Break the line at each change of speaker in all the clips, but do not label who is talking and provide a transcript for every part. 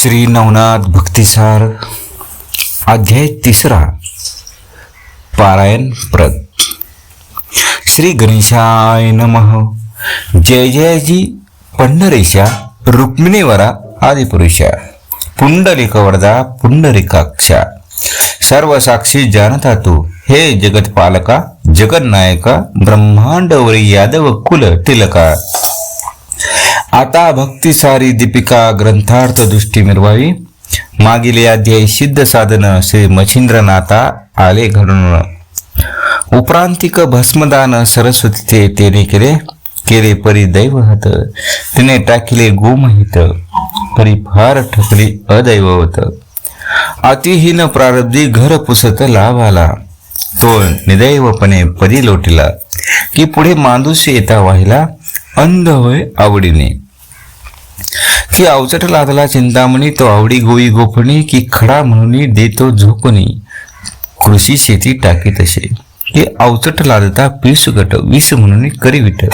श्री नवनाथ भक्तिसार अध्याय तिसरा पारायण प्रत श्री गणेशाय नमः. जय जयजी पंढरीशा रुक्मिणीवरा आदिपुरुषा पुंडलिक वरदा पुंडलिकाक्षा सर्व साक्षी जानता तू हे जगतपालका जगन्नायका ब्रह्मांडवरी यादव कुल टिलका आता भक्तिसारी दीपिका ग्रंथार्थ दृष्टी मिरवावी मागील अध्याय सिद्ध साधन श्री मच्छिंद्रनाथा आले घडून. उपरांतिक भस्मदान सरस्वती ते तेने केले केले परी दैव दैवहत तिने टाकिले गोमहित परी फार ठकली अदैव होत. अतिहीन प्रारब्धी घर पुसत लाभ आला तो निदैवपणे परी लोटिला की पुढे मांदूस येता वाहिला. अंध होय आवडीने. की अवचट लागला चिंतामणी तो आवडी गोई गोपणी की खडा म्हणून देतो झोपणी कृषी शेती टाकी तसे की अवचट लादता पिसुगट विष म्हणून करी विट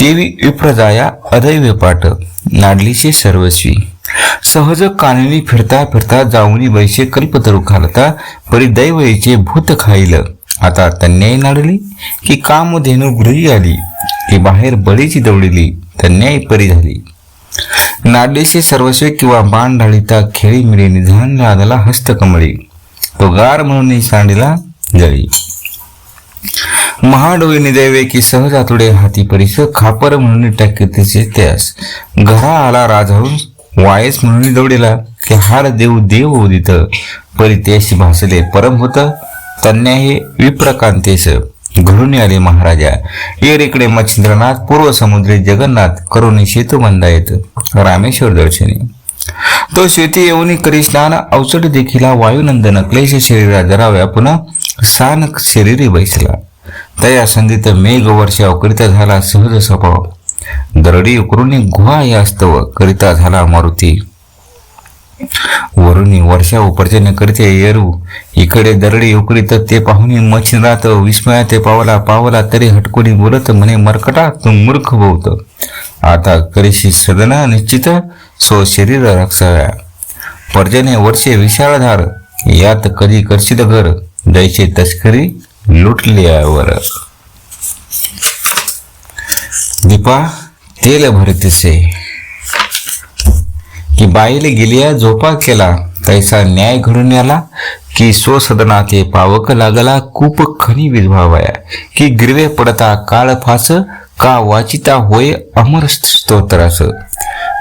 तेवी विप्रजाया अदैव्य पाठ नाडलीचे सर्वस्वी. सहज काननी फिरता फिरता जाऊनी बैसे कल्पतरू खालता परिदैवयेचे भूत खाईल. आता तन्याई नाडली की कामधेनु गृही आली. ती बाहेर बळीची दौडली तन्याय परी झाली. नाडेशी सर्वस्वी किंवा बाण ढाळीता खेळी मिळे निधान लादला हस्तकमळी. तो गार म्हणून सांडीला जळी. महाडोळी निदैवे की सहज आतुडे हाती परिस खापर म्हणून टाकतेचे त्यास. घरा आला राजाहून वायस म्हणून दौडीला की हार देऊ देव उदित. परी त्याशी भासले परम होत तन्या हे विप्रकांतेस. घडून आले महाराजा. येरीकडे मच्छिंद्रनाथ पूर्व समुद्री जगन्नाथ करुणी सेतू येत रामेश्वर दर्शनी. तो शेती येऊन करी स्नान अवचट देखीला वायुनंदन क्लेश शरीरा जराव्या पुन्हा सान शरीरी बैसला. तया संधीत मेघ वर्षा करिता झाला सहज स्वभाव. दरडी उकरून गुहा यास्तव करिता झाला मारुती. वरुणी वर्षा उपर्जन करते येरू. इकडे दरडी तर ते पाहुणे राहत. विस्मया ते पावला पावला तरी हटकुनी बोलत म्हणे मरकटा तू मूर्ख बोलत आता करीशी सदना निश्चित सो शरीर रक्षाव्या. पर्जने वर्षे विशाळधार यात कधी करशील घर दैचे तस्करी लुटल्यावर. दीपा तेल भरतेसे. की बाईले गेलिया झोपा केला तैसा न्याय घडून आला की स्वसदना ते पावक लागला कूप खनी विधवावया. की गिरवे पडता काळ फास का वाचिता होय अमर स्तोत्रास.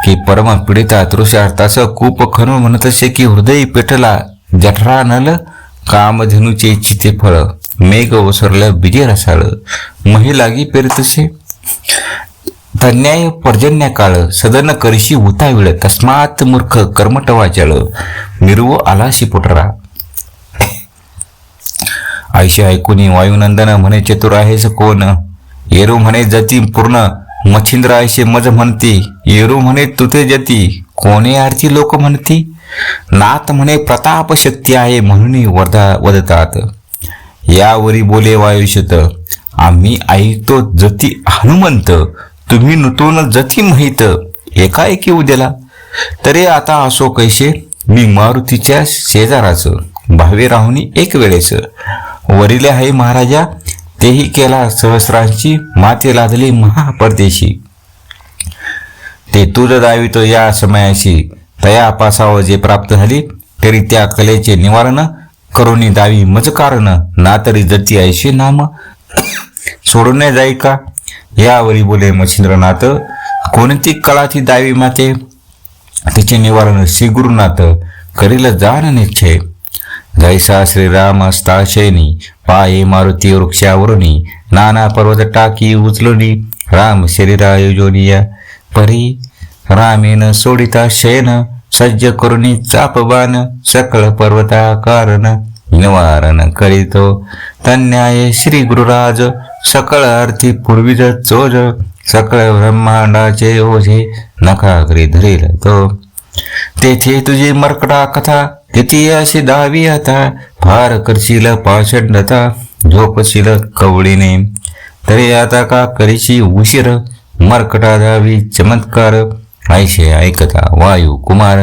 की परम पीडिता तृषार्थास कूप म्हणत म्हणतसे की हृदय पेटला जठरा नल कामधेनूचे चिते फळ. मेघ ओसरलं बिजे रसाळ. महिलागी पेरतसे तन्याय पर्जन्य काळ सदन करशी उताविळ तस्मात मूर्ख कर्मट वाचाळ मिरवो आलाशी पुटरा आयशी ऐकून वायुनंदन म्हणे चतुर आहेस कोण? येरू म्हणे जती पूर्ण. मच्छिंद्र आयशे मज म्हणती. येरू म्हणे तुते जती. कोणे आरती लोक म्हणती? नाथ म्हणे प्रताप शक्ती आहे म्हणून वरदा वदतात. यावरी बोले वायुष्यत आम्ही ऐकतो जती हनुमंत. तुम्ही नुतून जती माहीत एकाएकी उद्याला. तरी आता असो कैसे मी मारुतीच्या शेजाराचं भावे राहुनी एक वेळेच वरिले आहे महाराजा तेही केला सहस्रांची माते लादली महापरदेशी. ते तुझ दावितो या समयाशी तया पासावं जे प्राप्त झाली तरी त्या कलेचे निवारण करुणी दावी मज कारण ना तरी जती ऐशी नाम. सोडून नाही जाई का? यावरी बोले मच्छिंद्रनाथ कोणती कळाची ती दावी माते? तिचे निवारण श्री गुरुनाथ करील जाण निश्चय जैसा श्रीराम स्थाशयनी पाये मारुती वृक्षावरुणी नाना पर्वत टाकी उचलुनी राम शरीरा योजोनिया परी रामेन सोडिता शयन सज्ज करुनी चापबान सकळ पर्वताकारण निवारण करीतो. तन्याय श्री गुरुराज सकळ आरती पूर्वीज चोज सकळ ब्रह्मांडाचे ओझे नखाग्री धरील तो. तेथे तुझी मरकडा कथा किती अशी दावी आता फार करशील पाषंडता झोपशील कवळीने. तरी आता का करीशी उशीर मरकटा दावी चमत्कार ऐशे ऐकता वायू कुमार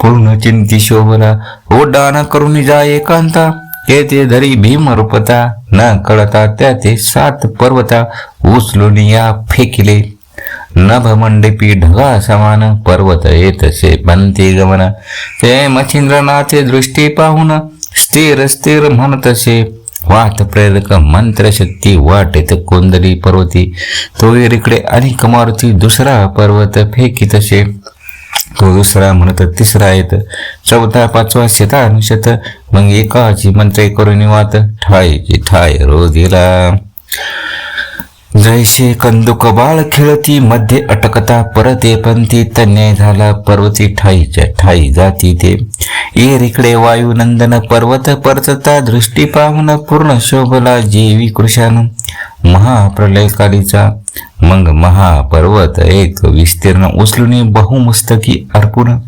पूर्ण चिंती शोभला ओडाना करून जा एकांता. येते धरी भीम रूपता न कळता त्या ते सात पर्वता उचलून या फेकिले नभमंडपी ढगा समान पर्वत येतसे बनते गमन. ते मच्छिंद्रनाथे दृष्टी पाहून स्थिर स्थिर म्हणतसे वाट प्रेरक मंत्र शक्ती वाटेत कोंदली पर्वती. तो इकडे आणि मारुती दुसरा पर्वत फेकीतसे तो दुसरा म्हणत तिसरा येत चौथा पाचवा शतानुशत मग एकाची मंत्रे करून वात ठायची ठाय रोजीला जैसे कंदुक बाळ खेळती मध्ये अटकता परते पंथी तन्याय झाला पर्वती ठाईच्या ठाई जाती ते. एरिकडे वायुनंदन पर्वत परतता दृष्टी पाहून पूर्ण शोभला जेवी कृशान महाप्रलयकालीचा मग महापर्वत एक विस्तीर्ण उचलून बहुमस्तकी अर्पून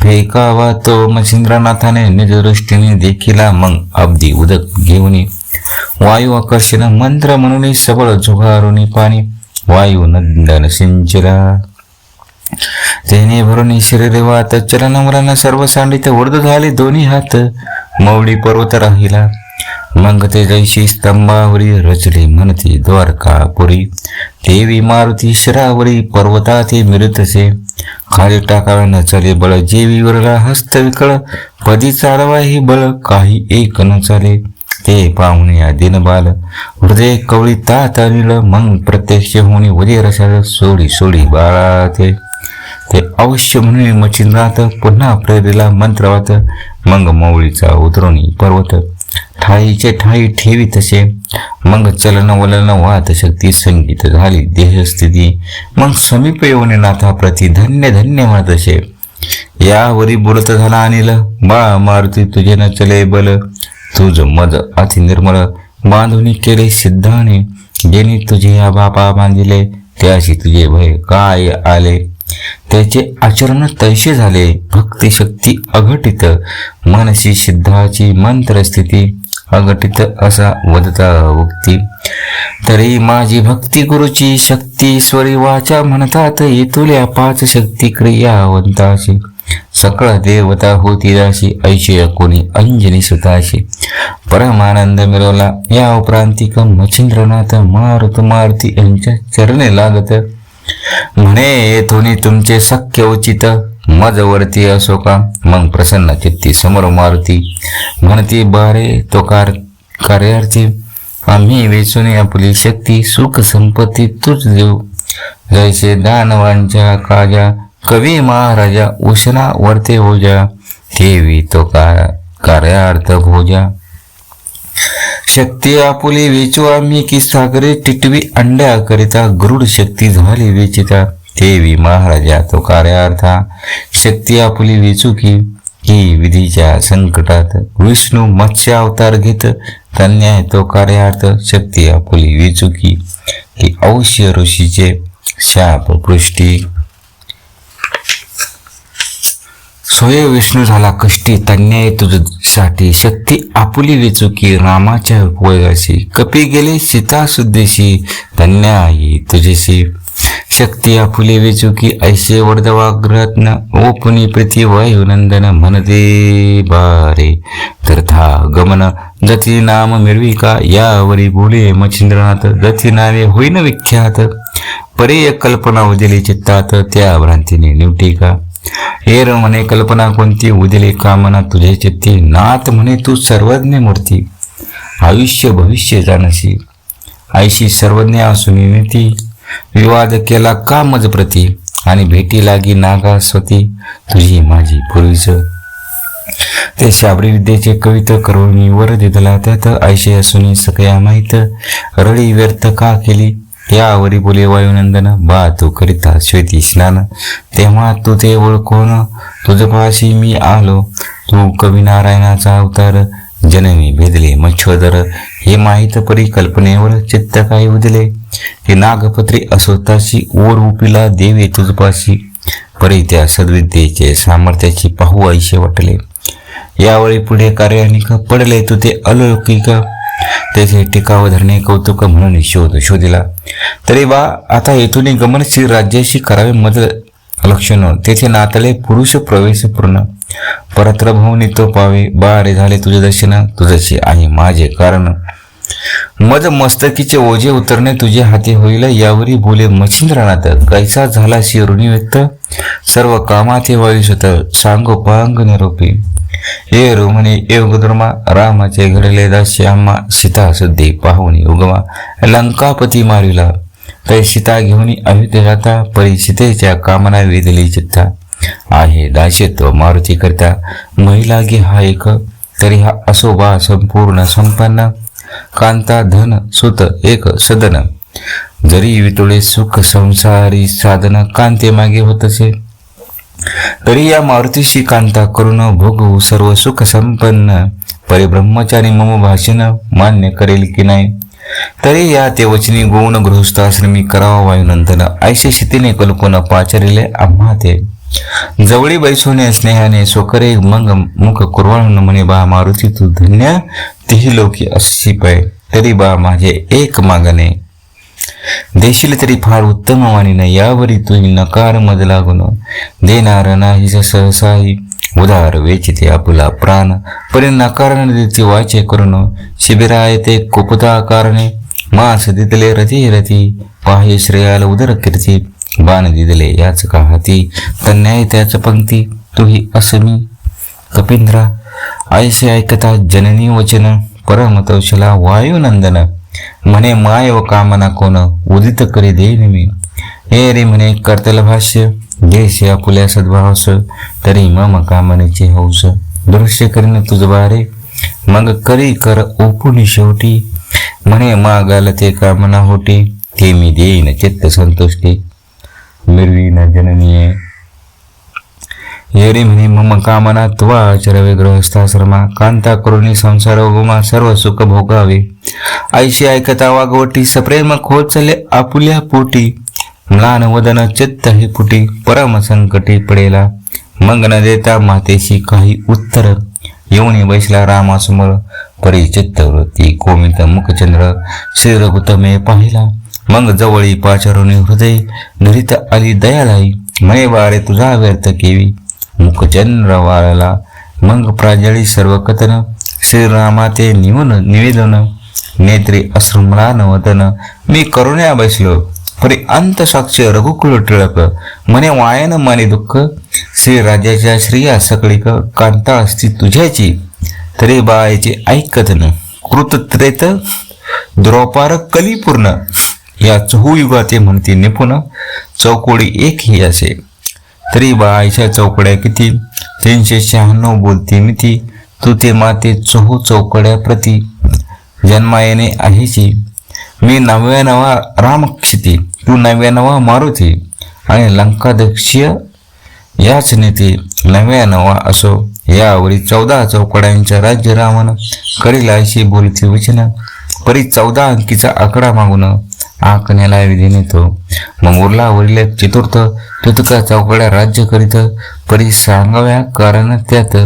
फेकावा तो मच्छिंद्रनाथाने निजदृष्टीने देखिला मग अब्दी उदक घेऊन. वायू आकर्षण मंत्र म्हणून सबळ झुगारून पाणी. वायू नंदन सिंचरा. तेने भरून शरीर वात चलन सर्व सांडित वर्ध झाले दोन्ही हात. मौडी पर्वत राहिला. मग ते जैशी स्तंभावरी रचले म्हणते द्वारकापुरी. देवी मारुती शरावरी पर्वताते मिरतसे. खाली टाकावे न चले बळ जेवीवरला हस्त विकळ. पदी चालवा हे बळ काही एक न चाले. ते पाहुणे या दिनबाल. हृदय कवळी तात अनिल मग प्रत्यक्ष होणे वजे रसाल सोडी सोडी बाळा ते ते अवश्य म्हणून मचिंद्रात पुन्हा प्रेरिला मंत्रवात. मग मौळीचा उतरवणी पर्वत. ठाईचे ठाई ठेवी तसे. मग चलन वलन वात शक्ती संगीत झाली. देहस्थिती. मग समीप येऊन नाथा प्रती धन्य धन्य म्हणत असे. यावरी बोलत झाला अनिल. बाळ मारुती तुझे न चले बल. तुझ मज अति निर्मळ. बांधुनी केले सिद्धाने. जेणे तुझे या बापा बांधिले. त्याशी तुझे भय काय आले? त्याचे आचरण तैसे झाले भक्ती शक्ती अघटित मनसी सिद्धाची मंत्रस्थिती अघटित असा वदता उक्ती तरी माझी भक्ती गुरुची शक्ती स्वरी वाचा म्हणतात येतुल्या पाच शक्ती क्रियावंताशी. सकळ देवता होती दाशी ऐशय कोणी अंजनी सुताशी. परमानंद मिळवला या उपरांतिक मच्छिंद्रनाथ मारुत मारुती यांच्या चरणे लागत. म्हणे येथून तुमचे सख्य उचित. मजवरती असो का? मग प्रसन्न चित्ती समोर मारुती म्हणती बारे तो कार कार्यार्थी. आम्ही वेचून आपली शक्ती सुख संपत्ती तूच देऊ. जैसे दानवांच्या काजा कवी महाराजा उष्णा वरते होजा ठेवी तो का कार्यार्थ हो भोजा शक्ती आपुली वेचू आम्ही की सागरे टिटवी अंड्या करिता. गरुड शक्ती झाली वेचिता. देवी महाराजा तो कार्यार्था. शक्ती आपुली वेचू की ही विधीच्या संकटात. विष्णू मत्स्य अवतार घेत तन्याय तो कार्यार्थ. शक्ती आपुली वेचू की की अवश्य ऋषीचे शाप पृष्टी. स्वय विष्णू झाला कष्टी. तन्याय साठी शक्ती आपुली वेचुकी रामाच्या उपयोगाशी. कपी गेले सीता सुद्देशी आई तुझेशी. शक्ती आपुली वेचुकी ऐसे वर्धवाग्रत्न ओपुनी प्रीती वायुनंदन म्हणते बारे. तर्था गमन जती नाम मिळवी का यावरी बोले मच्छिंद्रनाथ जती नावे होईन विख्यात. परेय कल्पना उजली चित्तात त्या भ्रांतीने निवटी का? हेर म्हणे कल्पना कोणती? उदिले कामना तुझे चित्ती. नाथ म्हणे तू सर्वज्ञ मूर्ती. आयुष्य भविष्य जाणसी आईशी सर्वज्ञ असून ती विवाद केला का मज प्रती? आणि भेटी लागी नागा स्वती. तुझी माझी पूर्वीच. ते शाबरी विद्येचे कवित करून वर दिदला. त्यात आयशे असून सकया माहीत. रळी व्यर्थ का केली? या आवरी बोले वायुनंदन बा तू करिता श्वेती स्नान. तेव्हा तू ते ओळखून तुझपाशी मी आलो. तू कवी नारायणाचा अवतार जननी भेदले मच्छोदर हे माहीत परिकल्पनेवर चित्त काय उदले हे नागपत्री असोताशी ओर उपिला देवे तुझपाशी परी त्या सद्विद्येचे सामर्थ्याची पाहू ऐशे वाटले. यावेळी पुढे कार्यानिक पडले तू ते अलौकिक तेथे टिकाव धरणे कौतुक म्हणून शोध शोधिला. तरी बा आता येथून गमनशील राज्याशी करावे मदत लक्षण. तेथे नातले पुरुष प्रवेश पूर्ण. परत्र भवनी तो पावे बारे झाले तुझे दर्शन तुझशी आहे माझे कारण. मज मस्तकीचे ओझे उतरणे तुझे हाती होईल यावरी बोले मच्छिंद्रनाथ. कैसा झाला शिरुणी व्यक्त? सर्व कामात वायुसत सांगो पांग निरोपी. हे रुमणी योगधर्मा रामाचे घडले दास्यामा सीता सद्दी पाहुणी उगमा लंकापती मारिला. तै सीता घेऊन अयोध्ये जाता परी सीतेच्या कामना वेदली चित्ता. आहे दाशित्व मारुती करता महिला गे हा एक तरी हा असोबा संपूर्ण संपन्न. कांता धन सुत एक सदन. जरी वितुळे सुख संसारी साधन कांते मागे होत असे तरी या मारुतीशी कांता करून भोगू सर्व सुख संपन्न. परिब्रह्मचारी मम भाषण मान्य करेल की नाही? तरी या ते वचनी गौण गृहस्थाश्रमी करावा वायुनंतन ऐसे शितीने कल्पना पाचरिले आम्हा ते जवळी बैसोने स्नेहाने सोकरे मंग मुख कुरवाळून म्हणे बा मारुती तू धन्य तीही लोकी अशी पाय तरी बा माझे एक मागणे. देशील तरी फार उत्तम वाणीनं यावरी तुम्ही नकार मध लागून. देणार नाही सहसाही उदार वेचिते आपला प्राण. परी नकार देते वाचे करून शिबिरा येते कुपता कारणे. मास दिदले रती रती पाहि श्रेयाला उदर कीर्ती. बाण दिदले याच का हाती तन्याय त्याच पंक्ती तुही असमी. कपिंद्रा ऐसे ऐकता जननी वचन परमतौशला वायुनंदन म्हणे माय व कामना कोण उदित करी देईन मी हे रे म्हणे कर्तल भाष्य देश आपुल्या सद्भावस तरी मम कामनेचे हौस दृश्य करीन तुझ बारे मग करी कर ओपुनी शेवटी म्हणे मागाल ते कामना होती ते मी देईन चित्त संतुष्टी मिरवीन जननीय येरी म्हणे मम कामना त्वा चरवे गृहस्थाश्रमा कांता करुणी संसार उगमा सर्व सुख भोगावे। आईशी ऐकता वागवटी सप्रेम खोचले आपुल्या पोटी। म्लान वदन चित्त हे पुटी परम संकटी पडेला। मग न देता मातेशी काही उत्तर। येऊन बैसला रामासमोर परिचित्त वृत्ती कोमित मुखचंद्र श्री रघुतमे पाहिला। मग जवळी पाचारुणी हृदय धरित आली दयालाई म्हणे बारे तुझा व्यर्थ केवी। मुखचंद्र रवाळला मग प्राजळी सर्व कथन निवन निवेदन नेत्री अश्रुमला वदन मी करुण्या बसलो परी अंत साक्ष रघुकुल टिळक म्हणे वायन माने दुःख श्रीराजाच्या श्रिया सकळीक कांता असती तुझ्याची तरी बाळाचे ऐकत न कृत त्रेत द्रौपार कलिपूर्ण या चहुयुगा ते म्हणते निपुण चौकोडी एक ही असे. तरी बाळाच्या चौकड्या किती? तीनशे शहाण्णव बोलती मिती. तू ते माते चहू चौकड्या प्रती जन्मायने आहेची मी नव्यानवा रामक्षिती. तू नव्यानवा मारुती. आणि लंकाध्यक्षीय याच नेते नव्यानवा असो. यावरी चौदा चौकड्यांच्या राज्य रामानं करील अशी बोलती वचन. परी चौदा अंकीचा आकडा मागून आकण्याला विधी नेतो. मग उरला वरील चतुर्थ तुतका चौकड्या राज्य करीत परी सांगाव्या कारण त्यात.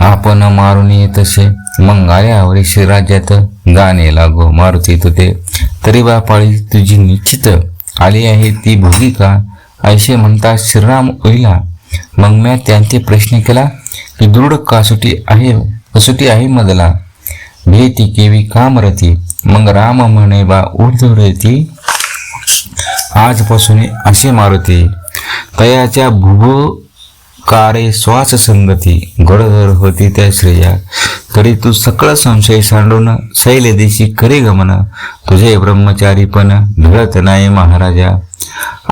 आपण मारून येत असे मग आल्यावरी राज्यात गाणे लागो मारुती तुते तरी बापाळी तुझी निश्चित आली आहे ती भूमिका. ऐसे म्हणता श्रीराम ओईला मग म्या त्यांचे प्रश्न केला की दृढ कासुटी आहे कसुटी आहे मदला? भेती केवी काम रती मग राम म्हणे बा ऊर्ध्वरती आजपासून असे मारुती तयाच्या भुभो कारे श्वास संगती गडधर होती त्या श्रेया तरी तू सकळ संशय सांडून शैल देशी करे गमन तुझे ब्रह्मचारी पण ढळत नाही महाराजा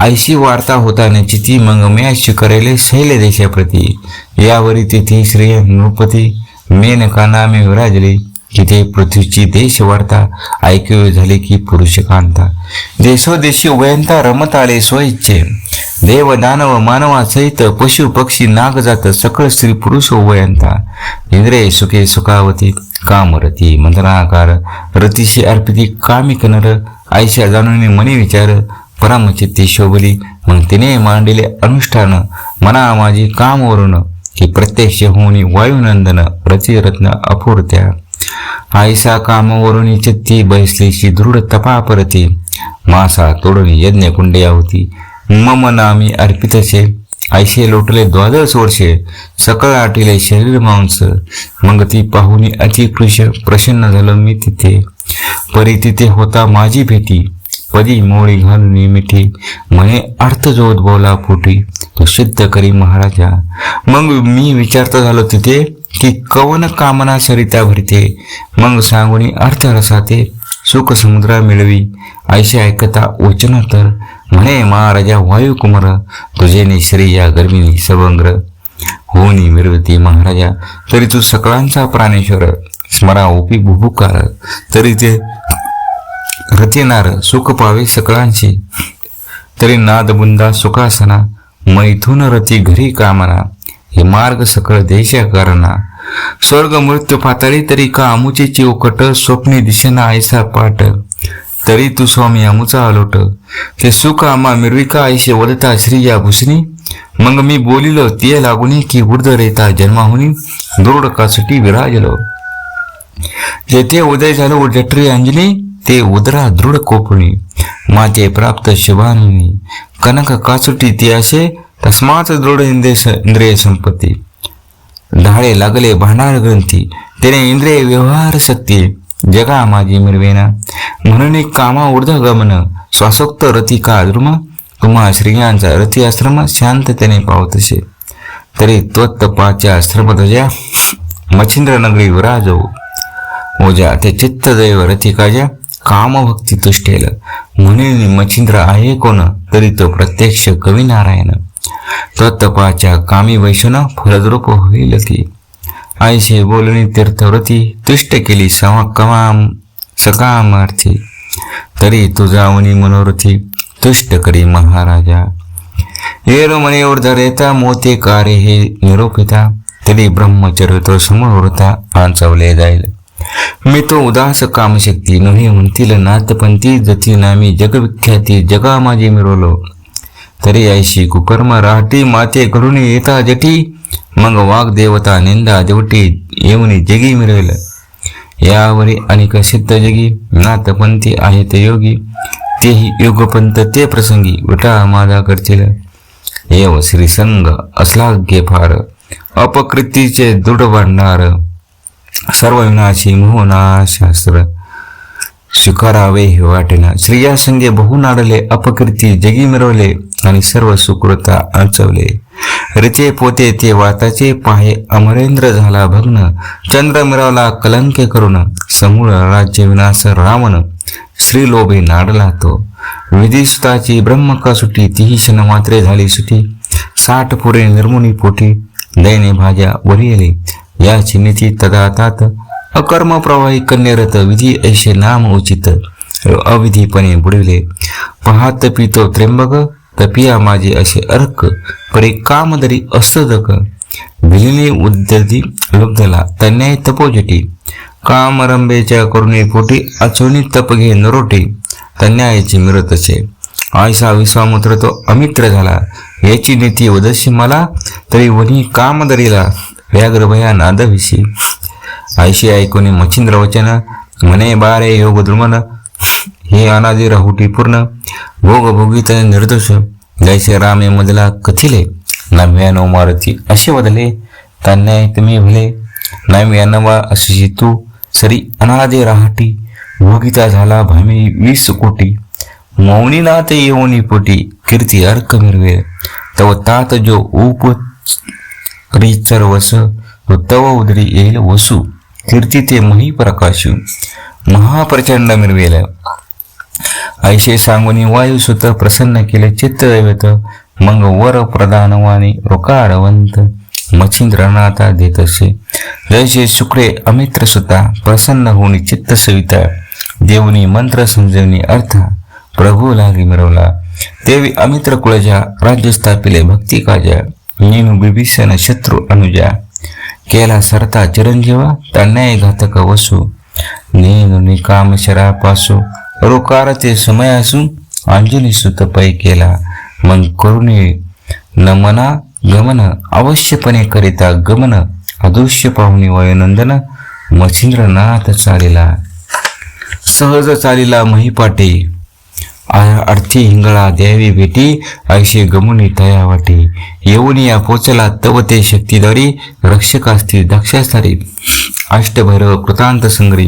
ऐशी वार्ता होताना चिती मग म्या करेले शैल देशाप्रती यावरी तिथे श्रेय नृपती मेनकाना मी विराजली जिथे पृथ्वीची देश वार्ता ऐकू झाली की पुरुष कांता देशोदेशी वयंता रमत आले स्वइच्छे. देव दानव मानवा सहित पशु पक्षी नागजात सकळ स्त्री पुरुष वयंता इंद्रे सुखे सुखावती कामरती मंत्रनाकार रतीशी अर्पिती कामिक नर आयशा जाणून मनी विचार परमचित्ती शोभली. मग तिने मांडिले अनुष्ठान मना माझी कामवरून की प्रत्यक्ष होणी वायुनंदन रतिरत्न अपूर्त्या आयसा कामवरून चित्ती बैसलीची दृढ तपा परते. मासा तोडून यज्ञ कुंडया होती मम नामी अर्पितचे आयशे लोटले द्वादश वर्षे सकळ आटिले शरीर मांस. मग ती पाहुणी अति कृश प्रसन्न झालं मी तिथे. परी तिथे होता माझी भेटी. पदी मोळी घालून मिठी. म्हणे अर्थ जोत बोला पोटी. तो सिद्ध करी महाराजा. मग मी विचारता झालो तिथे की कवन कामना सरिता भरते मग सांगुणी अर्थ रसाते सुख समुद्रा मिळवी. ऐशी ऐकता वचन तर म्हणे महाराजा वायुकुमार तुझे निश्री या गर्मिनी सवंग्र होनी मिरवती महाराजा तरी तू सकळांचा प्राणेश्वर स्मरा ओपी भुभुकार तरी ते रतिनार सुख पावे सकळांशी. तरी नादबुंदा सुखासना मैथून रती घरी कामना. हे मार्ग सकळ देशा करणा स्वर्ग मृत्यू पातळी तरी का अमुचे चिवकट स्वप्ने दिशेना ऐसा पाट. तरी तू स्वामी अमुचा आलोट. ते सुख आम्हा मिरविका ऐशे वदता श्रीया भूषणी मग मी बोलिलो तिये लागुनी की वृद्ध रेता जन्माहुनी. दुर्ड कासुटी विराजलो. जेथे उदय झालो जठरी अंजनी ते उदरा दृढ कोपणी माते प्राप्त शिवानी कनक कासुटी ते असे तस्माच दृढ इंद्रिय इंद्रिय संपत्ती। ढाळे लागले भांडार ग्रंथी त्याने इंद्रिय व्यवहार शक्ती जगा माझी मिरवेना म्हणून एक कामा ऊर्ध गमन श्वासोक्त रती का द्रुम तुम्हा श्रीयांचा रती आश्रम शांततेने पावतसे तरी त्वत्तपाच्या श्रमध्वजा मच्छिंद्र नगरी विराजवू। ओजा ते चित्तदैव रथिकाच्या कामभक्ती तुष्टेल। म्हणून मच्छिंद्र आहे कोण तरी तो प्रत्यक्ष कवी नारायण। प्रतपाच्या कामी वैशुन फलद्रूप होईल की. आईशे बोलणी तीर्थव्रती तुष्ट केली सवा कमाम सकामार्थी. तरी तुझावनी मनोरथी तुष्ट करी महाराजा. येरो मनेवर धरेता मोते कार्य हे निरोपिता. तरी ब्रह्मचर्य तो समोरता आंचवले जाईल. मी तो उदास कामशक्ती नव्हे म्हणतील नाथपंथी जती नामी जगविख्याती जगा माझी मिरवलो. तरी ऐशी कुकर्म राहटी माते करून येता जटी. मग वाग्देवता निंदा देवटी येऊनी जगी मिरवेल. यावरी अनेक सिद्ध जगी नाथपंथी आहेत योगी. तेही युगपंत ते प्रसंगी विटा माझा करतील. एव श्रीसंग असला गे फार अपकृतीचे दृढ भांडार. सर्व विनाशी मोहना शास्त्र स्वीकारावे हे वाटेना स्त्रिया संगे बहुनाडले अपकृती जगी मिरवले आणि सर्व सुकृता आचवले रिते पोते ते वाताचे पाहे अमरेंद्र झाला भग्न चंद्र मिरवला कलंके करून समूळ राज्य विनाश रावण श्रीलोभे नाडला तो विधिसुताची ब्रह्मका सुटी तीही क्षण मात्रे झाली सुटी साठ पुरे निर्मुनी पोटी दैने भाज्या वरियले या चिन्हिती तदातात अकर्म प्रवाही कन्यरत विधी ऐशे नाम उचित. अविधीपणे बुडविले. पाहत पितो त्र्यंबक तपिया माझे असे अर्क परे कामदरी असदक. विलिनी उद्यती लुब्धला तन्याय तपोजटी. कामरंबेच्या करुणे पोटी अचोनी तप घे नरोटी. तन्यायाची मिरतचे. आयसा विश्वामुत्र तो अमित्र झाला. याची नीती वदशी मला तरी वनी कामदरीला व्याघ्रभया नादविशी. आयशी ऐकून मच्छिंद्र वचन म्हणे बारे योग दुर्मन हे अनादे राहुटी पूर्ण भोग भोगीत निर्दोष जैसे रामे मधला कथिले नव्यानो मारुती असे बदले तन्याय तुम्ही भले नव्यानवा अशी तू सरी अनादे राहटी भोगिता झाला भामी वीस कोटी मौनीनाथ येऊनी पोटी कीर्ती अर्क मिरवे तव तात जो उप रीचर वस तव उदरी येईल वसू कीर्ती ते मही महाप्रचंड मिरवेल ऐशे सांगून वायूसुत प्रसन्न केले चित्त दैवत मग वर प्रधानवाणी रोकाडवंत मच्छिंद्रनाथा देत असे जैसे शुक्रे अमित्र सुता. प्रसन्न होऊन चित्त सविता. देवनी मंत्र समजवणी अर्थ. प्रभू लागी मिरवला. देवी अमित्र कुळजा. राज्य स्थापिले भक्ती काजा. नेनु बिभीषण शत्रू अनुजा. केला सरता चिरंजीवा तन्याय घातक वसू. नेनु निकाम शरापासू. रोकार ते समय असून अंजनी सुत पै केला. मग करुणे नमना गमन अवश्यपणे करिता गमन. अदृश्य पाहुणी वयनंदन मच्छिंद्रनाथ चालिला. सहज चालिला महिपाटे. आ- अर्थी हिंगळा द्यावी भेटी ऐशे गमुनी तया वाटी येऊन या पोचला तव ते शक्तीद्वारी रक्षक असतील अष्टभैरव कृतांत संग्री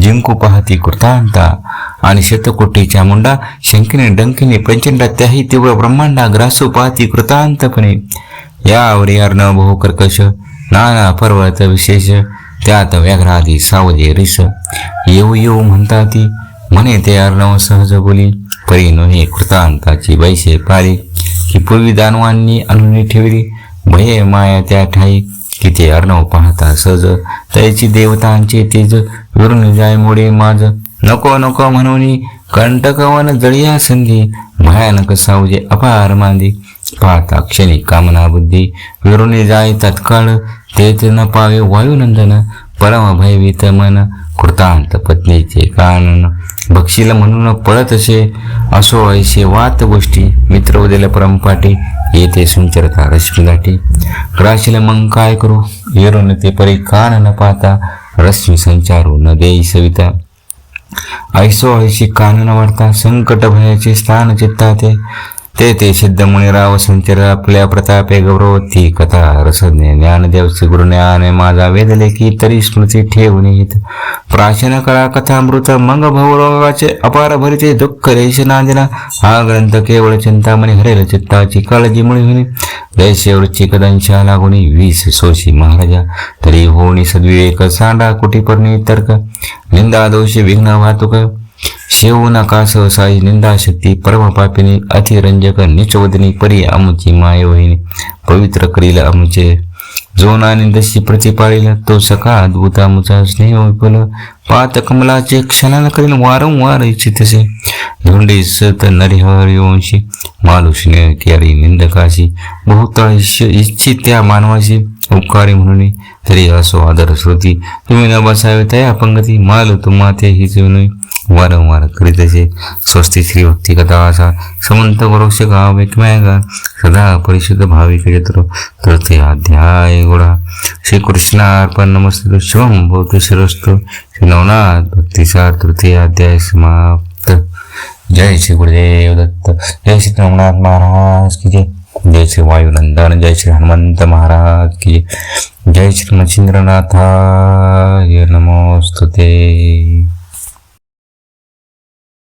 जिंकू पाहती कृतांता आणि शतकोटीच्या मुंडा शंकिने डंकीने प्रचंड त्याही तीव्र ब्रह्मांडा ग्रासू पाहती कृतांतपणे यावरी न बहु कर्कश नाना पर्वत विशेष त्यात व्याघ्रादी सावजे रिस येऊ येऊ म्हणता ती म्हणे ते अर्णव सहज बोली परी हे कृतांताची बैसे पारी की पूर्वी दानवांनी अनुनी ठेवली. भये माया त्या ठाई की ते अर्णव पाहता सहज. त्याची देवतांचे तेज विरून जायमुळे मोडे माझ नको नको म्हणून कंटकवन जळिया संधी भयानक सावजे अपार मांदी. पाहता क्षणी कामना बुद्धी विरुणी जाय तत्काळ. तेच न पावे वायुनंदन परम भयवित मन. कृतांत पत्नीचे कानन. बक्षीला म्हणून पळत असे असो ऐसे वात गोष्टी. मित्र उद्याला परंपाटी येते सुंचरता रश्मी दाटी ग्राशीला मग काय करू? येरून ते परी कान न पाहता रश्मी संचारू न देई सविता. ऐसो ऐशी कानन वाढता संकट भयाचे स्थान चित्ता ते ते ते सिद्ध मुनिराव संचर आपल्या प्रतापे गौरवती कथा रसज्ञ ज्ञानदेवचे गुरुज्ञान माझा वेदले की तरी स्मृती ठेवून येत. प्राचीन कळा कथामृत मंग भवरोगाचे अपार भरिते दुःख रेश नांदिना. हा ग्रंथ केवळ चिंतामणी हरेल चित्ताची काळजी मुळी होणे जैसे वृच्ची कदंशा लागुनी वीस सोशी महाराजा. तरी होणी सद्विवेक सांडा कुटीपर्णी तर्क. निंदा दोषी विघ्न वाहतुक. शेवू नका सहसा निंदा शक्ती पापिनी अतिरंजक निचवदनी परी अमुची मायवहिनी पवित्र करील अमुचे जो नानिंदशी प्रतिपाळील तो सखा अद्भुत अमुचा स्नेह विपुल. पात कमलाचे क्षणाला करील वारंवार इच्छितसे. धोंडे सत नरिहरिवंशी मालुष्ण क्यारी निंदकाशी बहुतांश इच्छित त्या मानवाशी उपकारी म्हणून तरी असो आदर श्रुती. तुम्ही न बसावे तया पंगती माल तुम्हा ते हिच नये वारंवार करीत असे स्वस्ती श्री भक्ती कथा असा समंत वरोक्ष गाव एकमेका सदा परिशुद्ध भाविक जत्रो तर अध्याय गोडा श्री कृष्णार्पण नमस्ते शिवम भवतु शिरस्तु श्री नवनाथ भक्तिसार तृतीय अध्याय समाप्त। जय श्री गुरुदेव दत्त, जय श्री रमनाथ महाराज की जय। जय श्री वायुनंदन, जय श्री हनुमंत महाराज की जय। श्री मच्छिंद्रनाथा नमोस्तुते।